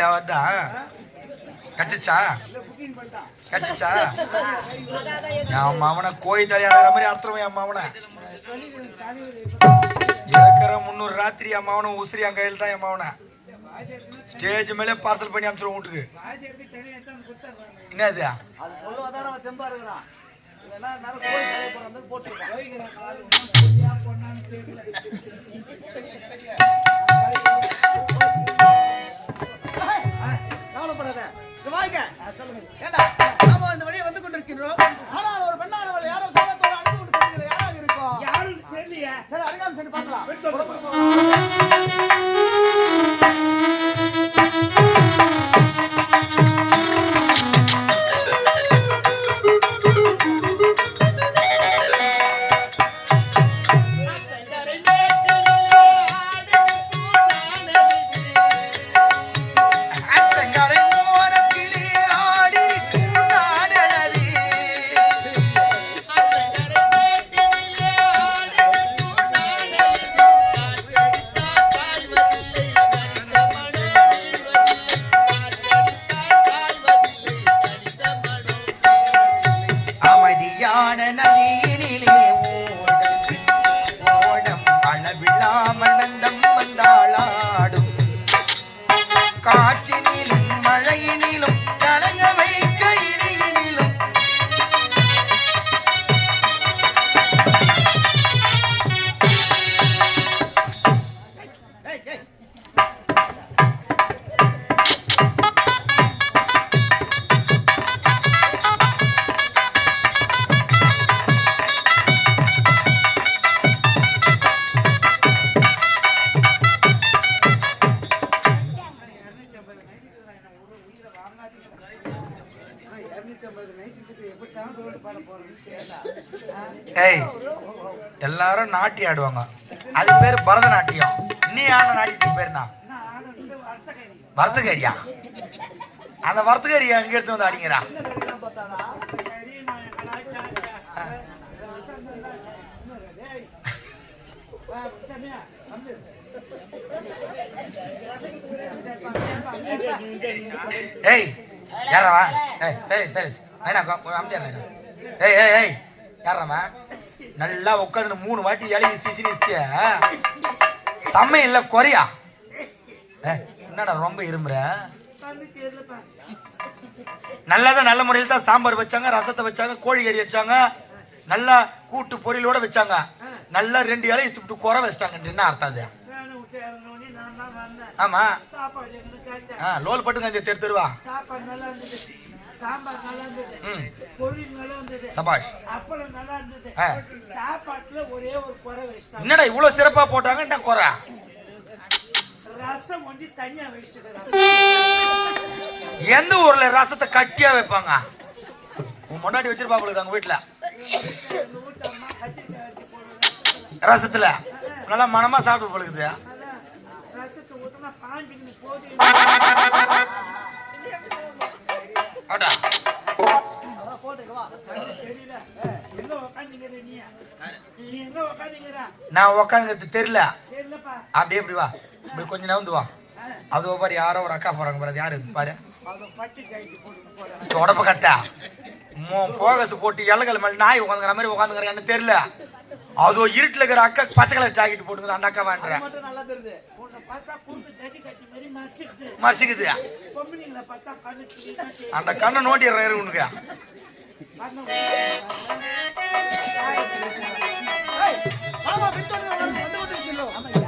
கையில் வருதா கச்சிச்சா கச்சிச்சா என் மாமனை கோயில் தலையாடுற மாதிரி அர்த்தம் என் மாவனை இருக்கிற முந்நூறு ராத்திரி என் மாவனை உசிரி என் கையில் தான் என் மாவனை ஸ்டேஜ் மேலே பார்சல் பண்ணி அனுப்பிச்சிடும் வீட்டுக்கு. என்னது? போட்டு கவலைப்படாத. இங்க வாங்க. ஏண்டா நாம இந்த வழியை வந்து கொண்டிருக்கின்றோம். ஆனால் ஒரு பெண்ணானவள் யாரோ சோகத்தோட அனுப்பி விட்டு யாராக இருக்கும்? யாரும் தெரியலையே. சரி அருகாமல் சென்று பார்க்கலாம். எல்லாரும் நாட்டியம் ஆடுவாங்க. அது பேர் பரதநாட்டியம். நீ ஆன நாட்டியத்துக்கு பேர் என்ன? வர்த்தகரியா? அந்த வர்த்தகரியா அங்க எடுத்து வந்து ஆடிங்கிறா ஏய் யாரவா ஏய் சரி சரி. ஐயா அமைதியா ஏய் ஏய் ஏய் யாரம்மா நல்லா உட்காந்து மூணு வாட்டி இலையை சிசினி இல்லை குறையா? என்னடா ரொம்ப இரும்புற? நல்லாதான் நல்ல முறையில் தான் சாம்பார் வச்சாங்க ரசத்தை வச்சாங்க கோழி கறி வச்சாங்க. நல்லா கூட்டு பொரியலோட வச்சாங்க. நல்லா ரெண்டு இலையை விட்டு குறை வச்சிட்டாங்க என்ன அர்த்தம் அது? ஆமா. ஆ லோல் பட்டுங்க இந்த தெரு தெருவா. சாம்பார் நல்லா இருந்தது. பொரியல் நல்லா இருந்தது. சபாஷ். அப்பளம் நல்லா இருந்தது. சாப்பாட்டுல ஒரே ஒரு குறை வச்சுட்டாங்க. என்னடா இவ்வளவு சிறப்பா போட்டாங்க என்ன குறை? ரசம் கொஞ்சம் தனியா வச்சுக்கிறாங்க. எந்த ஊர்ல ரசத்தை கட்டியா வைப்பாங்க? உன் முன்னாடி வச்சிருப்பாங்களுக்கு அங்க வீட்டுல ரசத்துல. நல்லா மனமா சாப்பிட்டு பழுகுது. அதான் ரசத்தை ஊத்தினா பாஞ்சுக்கின்னு போகுது. உக்காந்துக்கிற நான் உக்காந்துக்கிறது தெரியல. தெரியலப்பா. அப்படியே இப்படி வா. இப்படி கொஞ்சம் நவுந்து வா. அது பாரு யாரோ ஒரு அக்கா போறாங்க பாரு. யாரு? பாரு. அதை பட்டு கைக்கு போட்டு போறேன் உடம்ப கட்டா. மோ போகஸ் போட்டு இலகல் மேல நாய் உட்காந்துக்கிற மாதிரி உட்காந்துக்கிறான்னு தெரியல. அதோ இருட்டுல இருக்கிற அக்கா பச்சை கலர் ஜாக்கெட் போட்டுக்குது அந்த அக்கா வேண்ட மட்டும் நல்லா தெரியுது. உன்னை பார்த்தா குறுக்கு தட்டி கட்டி மாதிரி மறைச்சிட்டு மறைச்சிக்குது. அந்த கண்ணை நோண்டிடுறேன் உனக்கு. மாமா பித்தோடு வந்து வந்து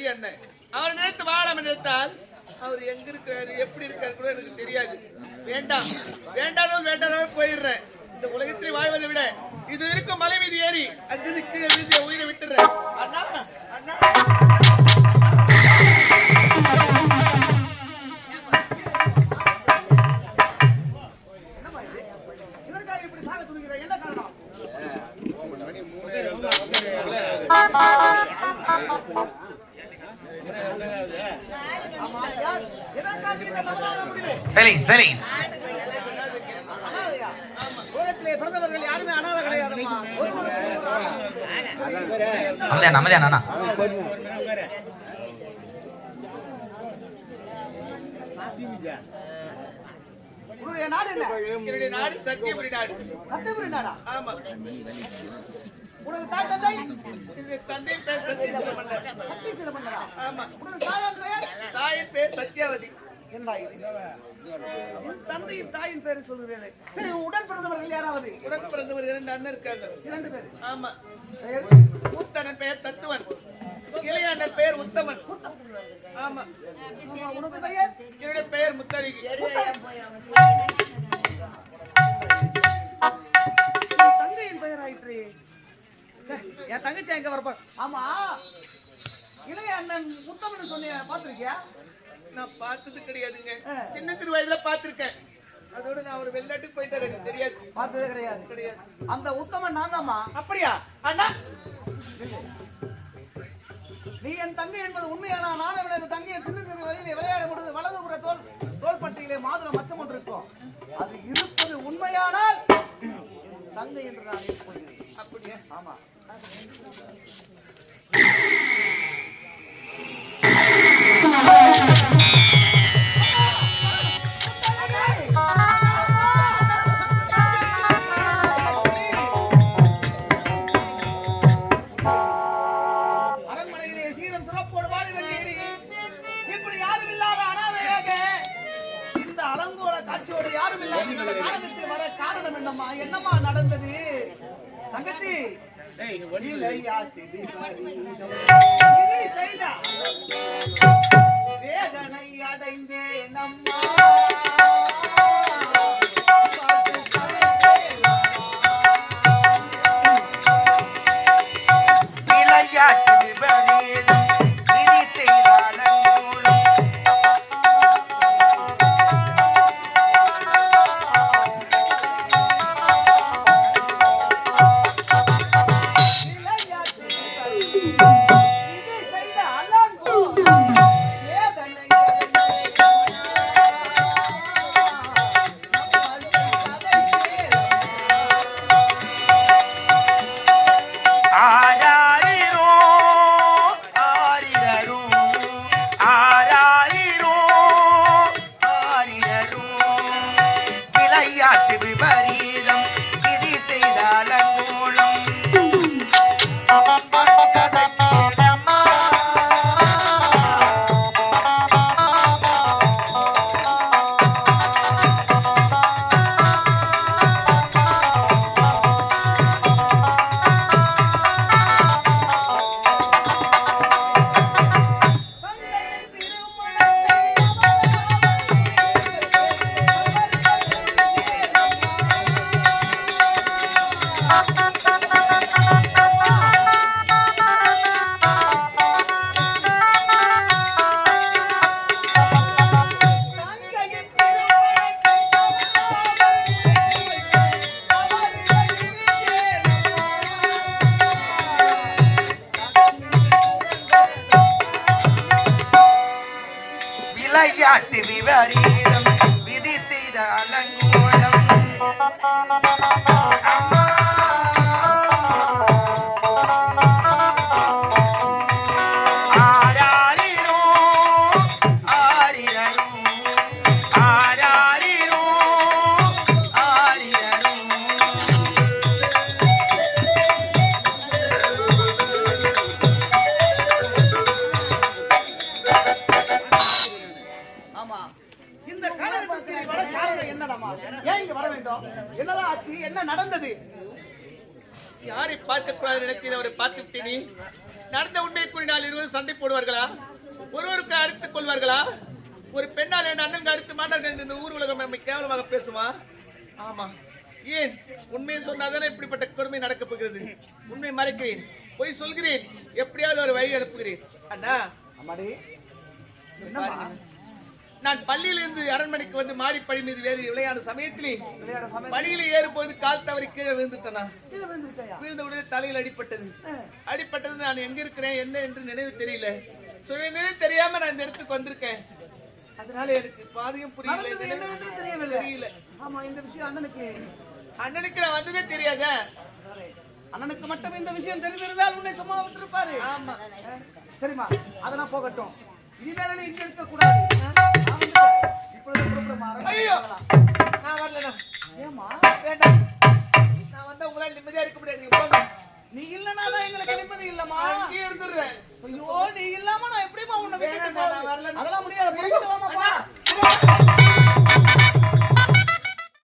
விதி என்ன அவர் நினைத்து வாழாம நினைத்தால் அவர் எங்க இருக்கிறாரு எப்படி இருக்காரு கூட எனக்கு தெரியாது. வேண்டாம். வேண்டாதோ வேண்டாதோ போயிடுறேன். இந்த உலகத்தில் வாழ்வதை விட இது இருக்கும் மலை மீது ஏறி அங்கிருந்து கீழே விழுந்து உயிரை விட்டுறேன் அண்ணா அண்ணா. அமைதியா அமைதியா நானா? உன்னுடைய நாடு என்ன என்னுடைய நாடு சத்தியபுரி நாடு சத்தியபுரி நாடா ஆமா உனது தாய் தந்தை தந்தை பேர் ஆமா உனது பெயர் தாயின் பேர் சத்யாவதி. தந்தையின் தாயின் பேரை சொல்கிறேன் சரி உடன் பிறந்தவர்கள் யாராவது? உடன் பிறந்தவர் இரண்டு அண்ணன் இருக்காங்க. இரண்டு பேர். ஆமா. பெயர் மூத்தனன் பெயர் தத்துவன். இளைய அண்ணன் பெயர் உத்தமன். ஆமா. என்னுடைய பெயர் முத்தழகி உன் தங்கையின் பெயர் ஆயிற்று என் தங்கச்சி எங்க வரப்போ? ஆமா. இளைய அண்ணன் முத்தமன் சொன்னிய? பாத்திருக்கியா நான் பார்த்தது கிடையாதுங்க. சின்ன சிறு வயதுல பார்த்திருக்கேன். அதோட நான் ஒரு வெளிநாட்டுக்கு போயிட்டாரு எனக்கு தெரியாது. பார்த்ததே கிடையாது. கிடையாது. அந்த உத்தமன் நான் தாம்மா அப்படியா? அண்ணா? நீ என் தங்கை என்பது உண்மையான? நானும் எனது தங்கையை சின்ன சிறு வயதிலே விளையாட முடியாது வலதுபுற தோல் தோள்பட்டியிலே மாதுளம் மச்சம் ஒன்று இருக்கும் அது இருப்பது உண்மையானால் தங்கை என்று நான் ஏற்றுக்கொள்கிறேன். அப்படியா? ஆமா. யாரும் இந்த நாடகத்தில் வர காரணம் என்னம்மா? என்னம்மா நடந்தது? தங்கச்சி! வேதனை அடைந்தேன் அம்மா. ஏன் இங்க வர வேண்டும்? என்னதான் ஆச்சு? என்ன நடந்தது? யாரை பார்க்க கூடாது நினைத்தேன் அவரை பார்த்து விட்டேனே நடந்த உண்மையை கூறினால் இருவரும் சண்டை போடுவார்களா? ஒருவருக்கு அடித்துக் கொள்வார்களா? ஒரு பெண்ணால் என் அண்ணன் அடுத்து மாட்டார்கள் என்று இந்த ஊர் உலகம் நம்மை கேவலமாக பேசுமா? ஆமா. ஏன்? உண்மையை சொன்னாதானே இப்படிப்பட்ட கொடுமை நடக்கப் போகிறது? உண்மை மறைக்கிறேன். பொய் சொல்கிறேன். எப்படியாவது ஒரு வழி அனுப்புகிறேன். அண்ணா. அம்மாடி. நான் பள்ளியிலிருந்து அரண்மனைக்கு வந்து மாடிப்படி மீது வேறு விளையாடும் சமயத்திலே படியில ஏறும்போது கால் தவறி கீழே விழுந்துட்டேனா கீழே விழுந்து உடனே தலையில் அடிபட்டது. அடிபட்டது நான் எங்க இருக்கிறேன் என்ன என்று நினைவு தெரியல. நினைவு தெரியாம நான் இந்த இடத்துக்கு வந்திருக்கேன். அதனால எனக்கு பாதையும் புரியல தெரியல. ஆமா இந்த விஷயம் அண்ணனுக்கு அண்ணனுக்கு நான் வந்ததே தெரியாதா? அண்ணனுக்கு மட்டும் இந்த விஷயம் தெரிந்திருந்தால் உன்னை சும்மா விட்டுருப்பாரு. ஆமா. சரிம்மா அதெல்லாம் போகட்டும். இனிமேல நீ இங்க இருக்க கூடாது. இப்பொழுது புறப்படும். நான் வரலண்ணா ஏம்மா வேண்டாம் நான் வந்தா உங்களால நிம்மதியா இருக்க முடியாது நீ இல்லனா தான் எங்களுக்கு நிம்மதி இல்லம்மா அங்கேயே இருந்துடுறேன் ஐயோ நீ இல்லாம நான் எப்படிமா உன்னை வேணாம்டா, நான்? வரல. அதெல்லாம் முடியாது புறப்பட்டு. அண்ணா,